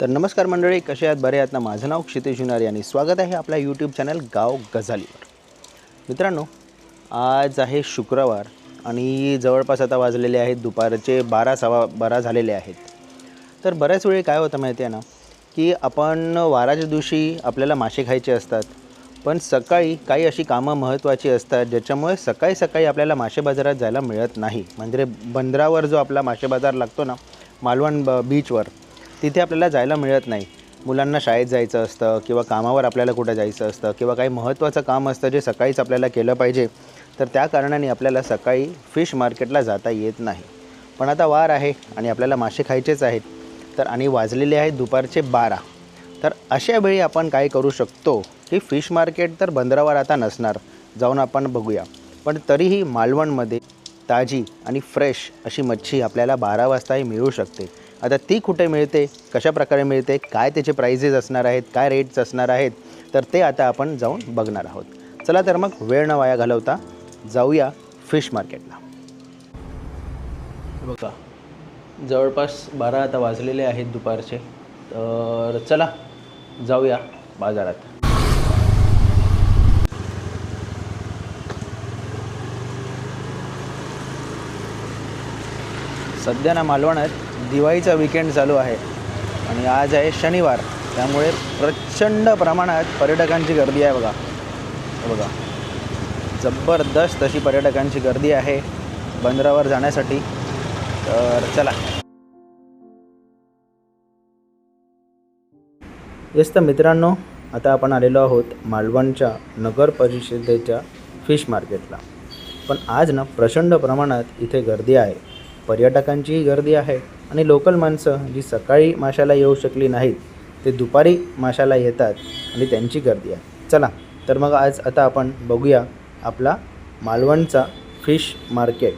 तर नमस्कार मंडळी कसे आहात? बरे आहात ना? माझं नाव क्षितेश जुनारी आणि स्वागत आहे आपल्या यूट्यूब चॅनल गाव गझालीवर. मित्रांनो आज आहे शुक्रवार आणि जवळपास आता वाजलेले आहेत दुपारचे बारा सवा बारा झालेले आहेत. तर बऱ्याच वेळी काय होतं माहिती आहे ना की आपण वाराच्या दिवशी आपल्याला मासे खायचे असतात पण सकाळी काही अशी कामं महत्त्वाची असतात ज्याच्यामुळे सकाळी सकाळी आपल्याला मासे बाजारात जायला मिळत नाही. म्हणजे बंदरावर जो आपला मासे बाजार लागतो ना मालवण ब बीचवर तिथे आपल्याला जायला मिळत नाही. मुलांना शाळेत जायचं असतं किंवा कामावर आपल्याला कुठं जायचं असतं किंवा काही महत्त्वाचं काम असतं जे सकाळीच आपल्याला केलं पाहिजे तर त्या कारणाने आपल्याला सकाळी फिश मार्केटला जाता येत नाही. पण आता वार आहे आणि आपल्याला मासे खायचेच आहेत तर आणि वाजलेले आहेत दुपारचे बारा. तर अशा वेळी आपण काय करू शकतो की फिश मार्केट तर बंदरावर आता नसणार जाऊन आपण बघूया. पण तरीही मालवणमध्ये ताजी आणि फ्रेश अशी मच्छी आपल्याला बारा वाजताही मिळू शकते. आता ती कुठे मिळते? कशा प्रकारे मिळते? काय त्याचे प्राइजेस असणार आहेत? काय रेट्स असणार आहेत? तर ते आता आपण जाऊन बघणार आहोत. चला तर मग वेळ न वाया घालवता जाऊया फिश मार्केटला बघा. जवळपास बारा आता वाजलेले आहेत दुपारचे. तर चला जाऊया बाजारात. सध्या ना मालवणात दिवाळीचा विकेंड चालू आहे. आणि आज आहे शनिवार. त्यामुळे प्रचंड प्रमाणात पर्यटकांची गर्दी आहे बघा. बघा. जबरदस्त अशी पर्यटकांची गर्दी आहे बंदरावर जाण्यासाठी. तर चला. येस तर मित्रांनो आता आपण आलेलो आहोत मालवणच्या नगर परिषदेच्या फिश मार्केटला. पण आज ना प्रचंड प्रमाणात इथे गर्दी आहे. पर्यटकांचीही गर्दी आहे. आणि लोकल माणसं जी सकाळी माशाला येऊ शकली नाहीत ते दुपारी माशाला येतात आणि त्यांची गर्दी आहे. चला तर मग आज आता आपण बघूया आपला मालवणचा फिश मार्केट.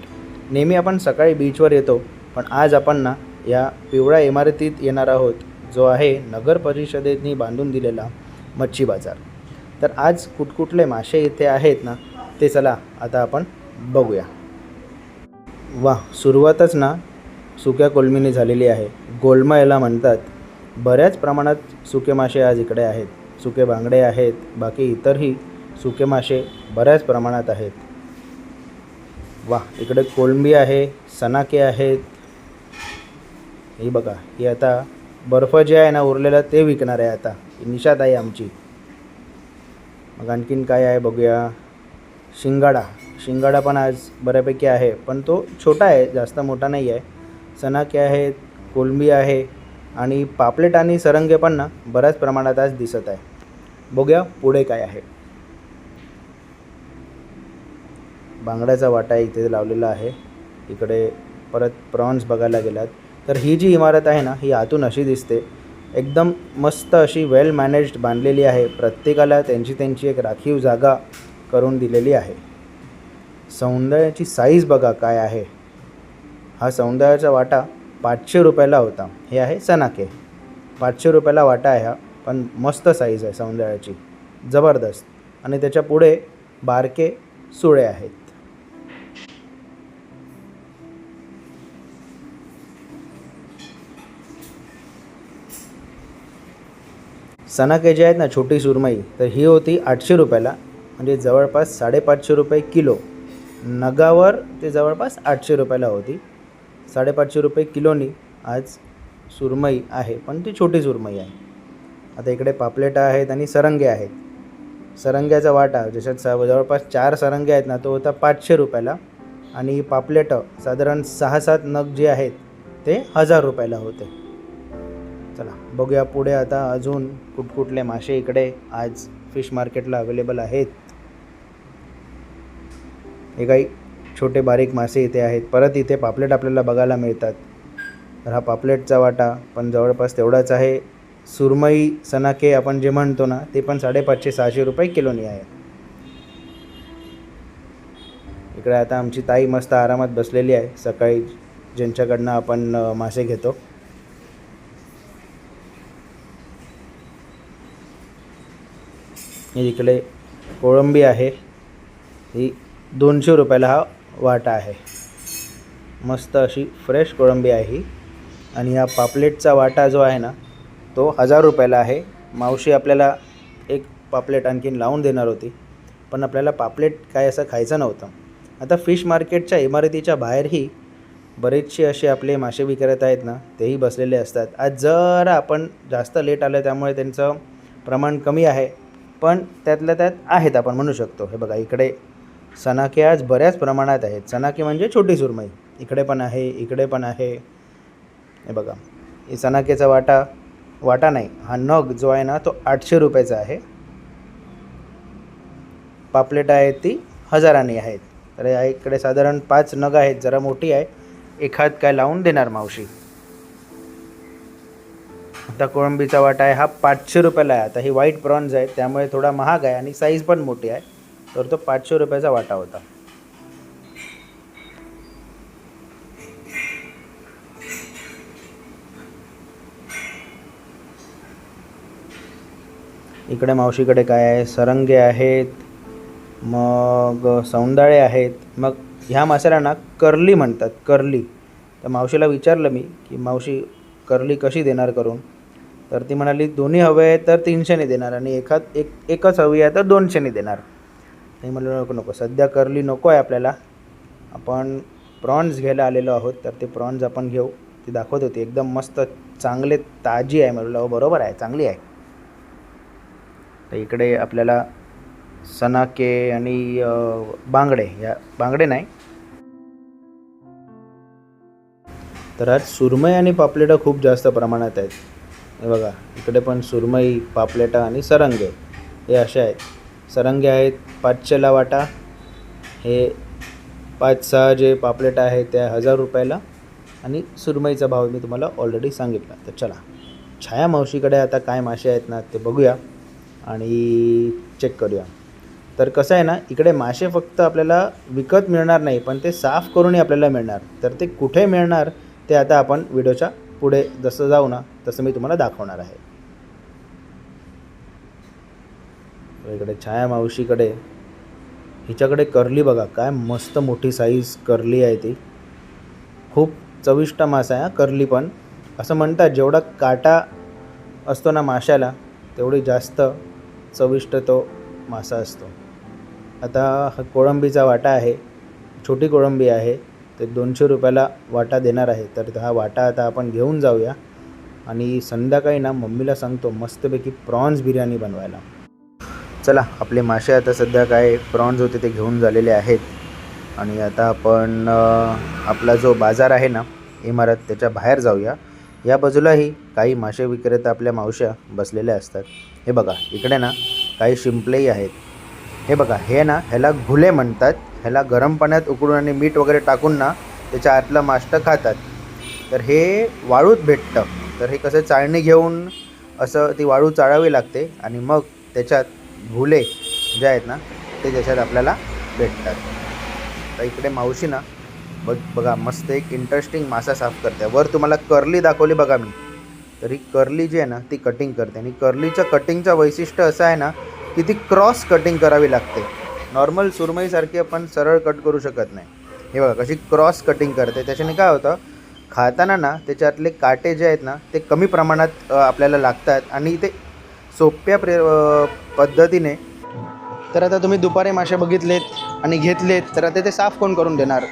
नेहमी आपण सकाळी बीचवर येतो पण आज आपण ना या पिवळ्या इमारतीत येणार आहोत जो आहे नगर परिषदेने बांधून दिलेला मच्छी बाजार. तर आज कुठकुठले मासे इथे आहेत ना ते चला आता आपण बघूया. वा सुरुवातच ना सुक्या कोलमीने झालेली आहे. गोलमा याला म्हणतात. बऱ्याच प्रमाणात सुके मासे आज इकडे आहेत. सुके बांगडे आहेत. बाकी इतरही सुके मासे बऱ्याच प्रमाणात आहेत. वा इकडे कोलंबी आहे सनाके आहेत. हे बघा हे आता बर्फ जे आहे ना उरलेलं ते विकणार आहे आता. निशात आहे आमची. मग आणखीन काय आहे बघूया. शिंगाडा. शिंगाडा पण आज बऱ्यापैकी आहे पण तो छोटा आहे जास्त मोठा नाही आहे. सनाके आहेत कोलंबी आहे आणि पापलेट आणि सरंगे पण ना बऱ्याच प्रमाणात आज दिसत आहे. बघूया पुढे काय आहे. बांगड्याचा वाटा इथे लावलेला आहे. इकडे परत प्रॉन्स बघायला गेलात. तर ही जी इमारत आहे ना ही आतून अशी दिसते. एकदम मस्त अशी वेल मॅनेज्ड बांधलेली आहे. प्रत्येकाला त्यांची त्यांची एक राखीव जागा करून दिलेली आहे. सौंदर्याची साईज बघा काय आहे. हा सौंदर्याचा वाटा पाचशे रुपयाला होता. हे आहे सनाके पाचशे रुपयाला वाटा आहे हा पण मस्त साईज आहे सौंदर्याची जबरदस्त. आणि त्याच्या पुढे बारके सुळे आहेत. सनाके जे आहेत ना छोटी सुरमई तर ही होती आठशे रुपयाला. म्हणजे जवळपास साडेपाचशे रुपये किलो. नगावर ते जवळपास आठशे रुपयाला होती. साडेपाचशे रुपये किलोनी आज सुरमई आहे पण ती छोटी सुरमई आहे. आता इकडे पापलेटा आहेत आणि सरंगे आहेत. सरंग्याचा वाटा जशात स जवळपास चार सरंगे आहेत ना तो होता पाचशे रुपयाला. आणि पापलेटं साधारण सहा सात नग जे आहेत ते हजार रुपयाला होते. चला बघूया पुढे आता अजून कुठकुठले मासे इकडे आज फिश मार्केटला अवेलेबल आहेत. हे काही छोटे बारीक मासे इथे आहेत. परत इथे पापलेट आपल्याला बघायला मिळतात. तर हा पापलेटचा वाटा पण जवळपास तेवढाच आहे. सुरमई सनाके आपण जे म्हणतो ना ते पण साडेपाचशे सहाशे रुपये किलोनी आहे. इकडे आता आमची ताई मस्त आरामात बसलेली आहे. सकाळी ज्यांच्याकडनं आपण मासे घेतो. इकडे कोळंबी आहे. ही दोनशे रुपयाला हा वाटा आहे. मस्त अशी फ्रेश कोळंबी आहे ही. आणि हा पापलेटचा वाटा जो आहे ना तो हजार रुपयाला आहे. मावशी आपल्याला एक पापलेट आणखीन लावून देणार होती. पण आपल्याला पापलेट काय असं खायचं नव्हतं. आता फिश मार्केटच्या इमारतीच्या बाहेरही बरेचसे असे आपले मासे विक्रेता आहेत ना तेही बसलेले असतात. आज जरा आपण जास्त लेट आलं त्यामुळे त्यांचं प्रमाण कमी आहे. पण त्यातल्या त्यात आहेत आपण म्हणू शकतो. हे बघा इकडे सनाके आज बऱ्याच प्रमाणात आहेत. सनाके म्हणजे छोटी सुरमई. इकडे पण आहे इकडे पण आहे. हे बघा. हे सनाकेचा वाटा वाटा नाही. हा नग जो आहे ना तो आठशे रुपयाचा आहे. पापलेट आहे ती हजारांनी आहेत. तर या इकडे साधारण पाच नग आहेत. जरा मोठी आहे. एखाद काय लावून देणार मावशी. आता कोळंबीचा वाटा आहे. हा पाचशे रुपयाला आहे. आता ही व्हाईट प्रॉन्ज आहे त्यामुळे थोडा महाग आहे आणि साईज पण मोठी आहे. तर तो पाचशे रुपयाचा वाटा होता. इकडे मावशीकडे काय आहे? सरंगे आहेत मग सौंदाळे आहेत मग ह्या माशाला कर्ली म्हणतात कर्ली. तर मावशीला विचारलं मी की मावशी कर्ली कशी देणार करून? तर ती म्हणाली दोन्ही हवे आहे तर तीनशेने देणार आणि एखाद एक एकच हवी आहे तर दोनशेने देणार. नाही म्हणलं नको नको. सध्या कर्ली नको आहे आपल्याला. आपण प्रॉन्स घ्यायला आलेलो आहोत तर ते प्रॉन्स आपण घेऊ. ती दाखवत होती. एकदम मस्त चांगले ताजी आहे म्हणलं. हो बरोबर आहे चांगली आहे. तर इकडे आपल्याला सनाके आणि बांगडे या बांगडे नाही. तर आज सुरमई आणि पापलेटा खूप जास्त प्रमाणात आहेत. हे बघा इकडे पण सुरमई पापलेटा आणि सरंगे हे असे आहेत. सरंगे आहेत पाचशेला वाटा. हे पाच सहा जे पापलेट आहे त्या हजार रुपयाला. आणि सुरमईचा भाव मी तुम्हाला ऑलरेडी सांगितला. तर चला छाया मावशीकडे आता काय मासे आहेत ना ते बघूया आणि चेक करूया. तर कसं आहे ना इकडे मासे फक्त आपल्याला विकत मिळणार नाही पण ते साफ करूनही आपल्याला मिळणार. तर ते कुठे मिळणार ते आता आपण व्हिडिओच्या पुढे जसं जाऊ ना तसं मी तुम्हाला दाखवणार आहे तर इकडे छाया मावशीकडे. हिच्याकडे करली बघा काय मस्त मोठी साईज करली आहे ती. खूप चविष्ट मासा आहे हा करली पण. असं म्हणतात जेवढा काटा असतो ना माशाला तेवढी जास्त चविष्ट तो मासा असतो. आता हा कोळंबीचा वाटा आहे छोटी कोळंबी आहे ते दोनशे रुपयाला वाटा देणार आहे. तर हा वाटा आता आपण घेऊन जाऊया. आणि संध्याकाळी ना मम्मीला सांगतो मस्तपैकी प्रॉन्स बिर्याणी बनवायला. चला आपले मासे आता सध्या काय प्रॉन्स होते ते घेऊन झालेले आहेत. आणि आता आपण आपला जो बाजार आहे ना इमारत त्याच्या बाहेर जाऊया. या बाजूलाही काही मासे विक्रेता आपल्या मावश्या बसलेल्या असतात. हे बघा इकडे ना काही शिंपलेही आहेत. हे बघा हे ना ह्याला घुले म्हणतात. ह्याला गरम पाण्यात उकळून आणि मीठ वगैरे टाकून ना त्याच्या आतलं माष्ट खातात. तर हे वाळूत भेटतं. तर हे कसं चाळणी घेऊन असं ती वाळू चाळावी लागते आणि मग त्याच्यात भुले जे आहेत ना ते त्याच्यात आपल्याला भेटतात. तर इकडे मावशी ना बघ बघा मस्त एक इंटरेस्टिंग मासा साफ करते. वर तुम्हाला कर्ली दाखवली बघा मी. तर ही कर्ली जी आहे ना ती कटिंग करते. आणि कर्लीच्या कटिंगचं वैशिष्ट्य असं आहे ना की ती क्रॉस कटिंग करावी लागते. नॉर्मल सुरमईसारखी आपण सरळ कट करू शकत नाही. हे बघा कशी क्रॉस कटिंग करते. त्याच्याने काय होतं खाताना ना त्याच्यातले काटे जे आहेत ना ते कमी प्रमाणात आपल्याला लागतात. आणि ते सोप्या प्रे पद्धतीने. तर आता तुम्ही दुपारी मासे बघितलेत आणि घेतलेत तर आता ते साफ कोण करून देणार?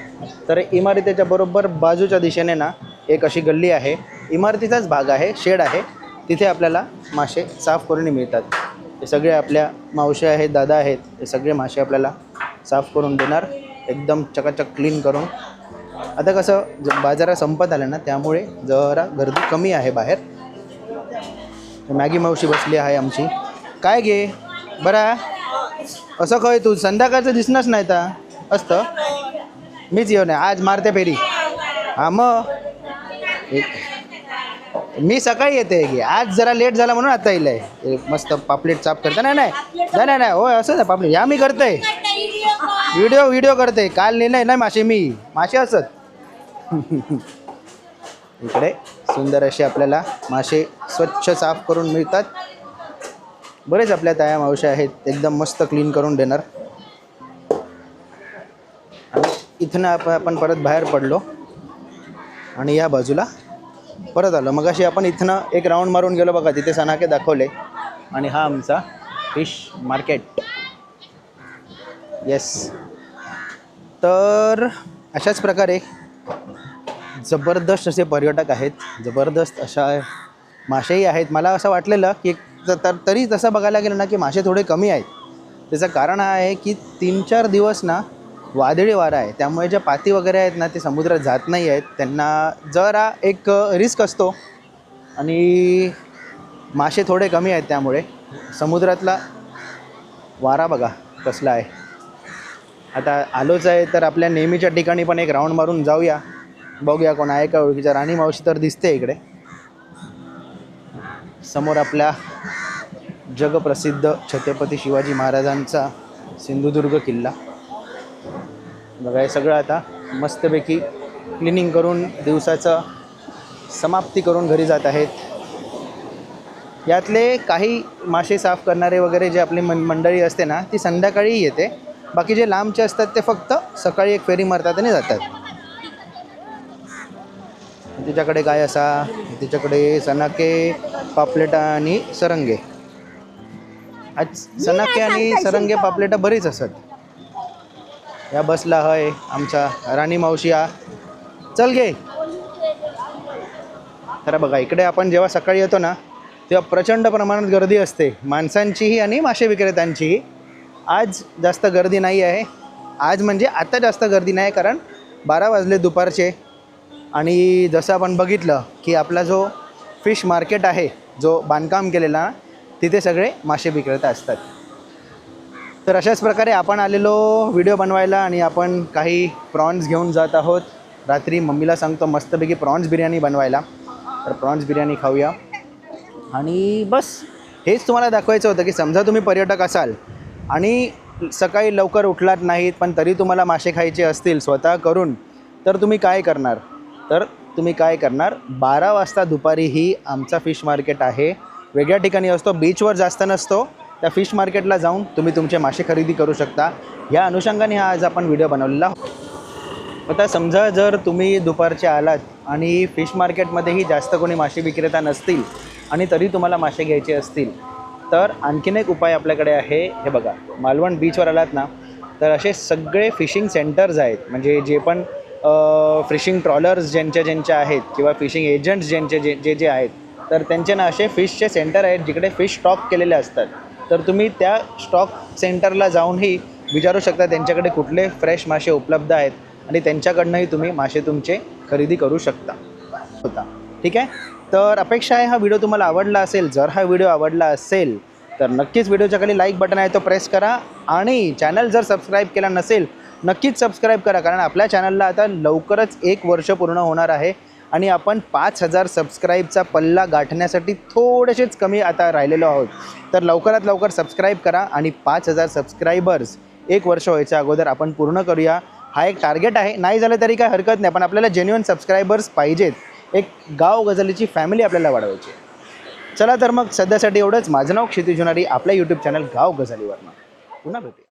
तर इमारतीच्या बरोबर बाजूच्या दिशेने ना एक अशी गल्ली आहे. इमारतीचाच भाग आहे शेड आहे. तिथे आपल्याला मासे साफ करून मिळतात. हे सगळे आपल्या मावशी आहेत दादा आहेत हे सगळे मासे आपल्याला साफ करून देणार. एकदम चकाचक क्लीन करून. आता कसं ज- बाजारात संपत आलं ना त्यामुळे जरा गर्दी कमी आहे बाहेर. मॅगी मावशी बसली आहे आमची. काय घे बरा? असं काय तू? संध्याकाळचं दिसणंच नाही तर असतं. मीच येऊ नाही आज मारते फेरी. हां मग एक- मी सकाळी येते की आज जरा लेट झाला म्हणून आता येईल आहे मस्त पापलेट चाप करते. नाही नाही. नाही नाही नाही. होय असं ना पापलेट. या मी करते व्हिडिओ व्हिडिओ करते काल नेलंय नाही मासे मी. मासे असत. इकडे सुंदर असे आपल्याला मासे स्वच्छ साफ करून मिळतात. बरेच आपल्या ताया मावश्या आहेत एकदम मस्त क्लीन करून देणार. आणि इथनं आप आपण परत बाहेर पडलो. आणि या बाजूला परत आलो. मग अशी आपण इथनं एक राऊंड मारून गेलो बघा तिथे सणाके दाखवले. आणि हा आमचा फिश मार्केट येस तर अशाच प्रकारे जबरदस्त असे पर्यटक आहेत. जबरदस्त अशा मासेही आहेत. मला असं वाटलेलं की तर तरी तसं बघायला गेलं ना की मासे थोडे कमी आहेत. त्याचं कारण आहे की तीन चार दिवस ना वादळी वारा आहे. त्यामुळे ज्या पाती वगैरे आहेत ना ते समुद्रात जात नाही आहेत. त्यांना जरा एक रिस्क असतो. आणि मासे थोडे कमी आहेत त्यामुळे समुद्रातला वारा बघा कसला आहे. आता आलोच आहे तर आपल्या नेहमीच्या ठिकाणी पण एक राऊंड मारून जाऊया. बघूया कोण आहे का ओळखीचा. राणी मावशी तर दिसते इकडे. समोर आपल्या जगप्रसिद्ध छत्रपती शिवाजी महाराजांचा सिंधुदुर्ग किल्ला. बघा हे सगळं आता मस्तपैकी क्लिनिंग करून दिवसाचं समाप्ती करून घरी जात आहेत. यातले काही मासे साफ करणारे वगैरे जे आपली मं मंडळी असते ना ती संध्याकाळी येते. बाकी जे लांबचे असतात ते फक्त सकाळी एक फेरी मारतात आणि जातात. तिच्याकडे काय असा तिच्याकडे सनाके पापलेटा आणि सरंगे. आज सनाके आणि सरंगे पापलेटा बरीच असत या बसला हय आमचा राणी मावशी हा चल घे तर बघा इकडे आपण जेव्हा सकाळी येतो ना तेव्हा प्रचंड प्रमाणात गर्दी असते. माणसांचीही आणि मासे विक्रेत्यांचीही. आज जास्त गर्दी नाही आहे. आज म्हणजे आता जास्त गर्दी नाही कारण बारा वाजले दुपारचे. आणि जसं आपण बघितलं की आपला जो फिश मार्केट आहे जो बांधकाम केलेला तिथे सगळे मासे विक्रेता असतात. तर अशाच प्रकारे आपण आलेलो व्हिडिओ बनवायला आणि आपण काही प्रॉन्स घेऊन जात आहोत. रात्री मम्मीला सांगतो मस्तपैकी प्रॉन्स बिर्याणी बनवायला. तर प्रॉन्स बिर्याणी खाऊया. आणि बस हेच तुम्हाला दाखवायचं होतं की समजा तुम्ही पर्यटक असाल आणि सकाळी लवकर उठलात नाहीत पण तरी तुम्हाला मासे खायचे असतील स्वतः करून तर तुम्ही काय करणार? तर तुम्ही काय करणार? बारा वाजता दुपारी ही आमचा फिश मार्केट आहे. वेगळ्या ठिकाणी असतो बीचवर जास्त नसतो. त्या फिश मार्केटला जाऊन तुम्ही तुमचे मासे खरेदी करू शकता. या अनुषंगाने हा आज आपण व्हिडिओ बनवलेला आता समजा जर तुम्ही दुपारचे आलात आणि फिश मार्केटमध्येही जास्त कोणी मासे विक्रेता नसतील आणि तरी तुम्हाला मासे घ्यायचे असतील तर आणखीन एक उपाय आपल्याकडे आहे. हे बघा मालवण बीचवर आलात ना तर असे सगळे फिशिंग सेंटर्स आहेत. म्हणजे जे पण फिशिंग ट्रॉलर्स ज्यांच्या ज्यांच्या आहेत किंवा फिशिंग एजंट्स ज्यांचे जे जे जे आहेत तर त्यांचे ना असे फिशचे सेंटर आहेत जिकडे फिश स्टॉक केलेले असतात. तर तुम्ही त्या स्टॉक सेंटरला जाऊनही विचारू शकता त्यांच्याकडे कुठले फ्रेश मासे उपलब्ध आहेत आणि त्यांच्याकडनंही तुम्ही मासे तुमचे खरेदी करू शकता. होता. ठीक आहे? तर अपेक्षा आहे हा व्हिडिओ तुम्हाला आवडला असेल. जर हा व्हिडिओ आवडला असेल तर नक्कीच व्हिडिओच्या खाली लाईक बटन आहे तो प्रेस करा. आणि चॅनल जर सबस्क्राईब केला नसेल नक्कीच सबस्क्राईब करा कारण आपल्या चॅनलला आता लवकरच एक वर्ष पूर्ण होणार आहे. आणि आपण पाच हजार सबस्क्राईबचा पल्ला गाठण्यासाठी थोडेसेच कमी आता राहिलेलो आहोत. तर लवकरात लवकर सबस्क्राईब करा आणि पाच हजार सबस्क्रायबर्स एक वर्ष व्हायच्या अगोदर आपण पूर्ण करूया. हा एक टार्गेट आहे. नाही झालं तरी काय हरकत नाही पण आपल्याला जेन्युअन सबस्क्रायबर्स पाहिजेत. एक गाव गझलीची फॅमिली आपल्याला वाढवायची चला तर मग सध्यासाठी एवढंच. माझं नाव क्षितिज होणारी आपल्या यूट्यूब चॅनल गाव गझलीवरनं. पुन्हा भेटू